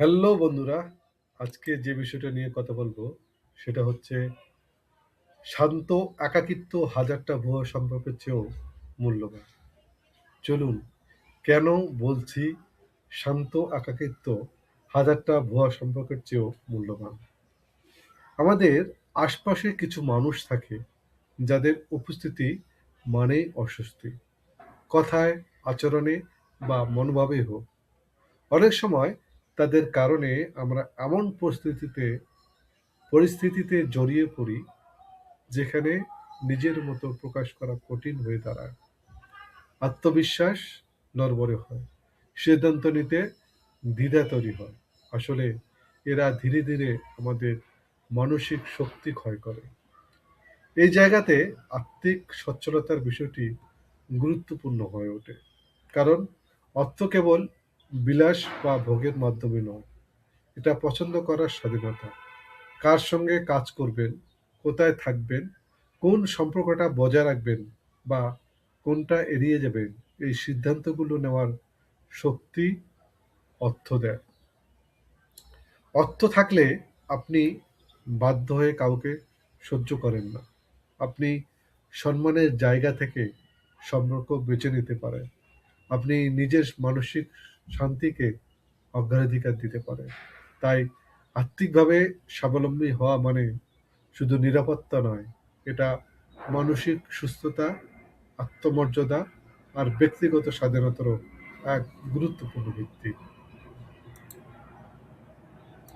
Hello বন্ধুরা, আজকে যে বিষয়টা নিয়ে কথা বলব সেটা হচ্ছে শান্ত, একাকিত্ব হাজারটা ভুয়া সম্পর্কের চেয়েও মূল্যবান। চলুন, কেন বলছি শান্ত, একাকিত্ব হাজারটা ভুয়া সম্পর্কের চেয়েও মূল্যবান? আমাদের আশপাশে কিছু মানুষ থাকে যাদের উপস্থিতি মানেই অস্বস্তি। কথায়, আচরণে বা মনোভাবে হোক। অনেক সময় তাদের কারণে আমরা এমন পরিস্থিতিতে পরিস্থিতিতে জড়িয়ে পড়ি, যেখানে নিজের মতো প্রকাশ করা কঠিন হয়ে দাঁড়ায়। আত্মবিশ্বাস নরবরে হয়, সিদ্ধান্ত নিতে দ্বিধা তৈরি হয়। আসলে এরা ধীরে ধীরে আমাদের মানসিক শক্তি ক্ষয় করে। এই জায়গাতে আত্মিক সচ্ছলতার বিষয়টি গুরুত্বপূর্ণ হয়ে ওঠে। কারণ অর্থ কেবল বিলাস বা ভোগের মাধ্যমে নয়। এটা পছন্দ করার স্বাধীনতা। কার সঙ্গে কাজ করবেন, কোথায় থাকবেন, কোন সম্পর্কটা বজায় রাখবেন বা কোনটা এড়িয়ে যাবেন, এই সিদ্ধান্তগুলো নেওয়ার শক্তি অর্থ দেয়। অর্থ থাকলে আপনি বাধ্য হয়ে কাউকে সহ্য করেন না। আপনি সম্মানের জায়গা থেকে সম্পর্ক বেছে নিতে পারেন। আপনি নিজের মানসিক শান্তিকে অগ্রাধিকার দিতে পারে। তাই আর্থিকভাবে স্বাবলম্বী হওয়া মানে শুধু নিরাপত্তা নয়, এটা মানসিক সুস্থতা, আত্মমর্যাদা আর ব্যক্তিগত স্বাধীনতারও এক গুরুত্বপূর্ণ ভিত্তি।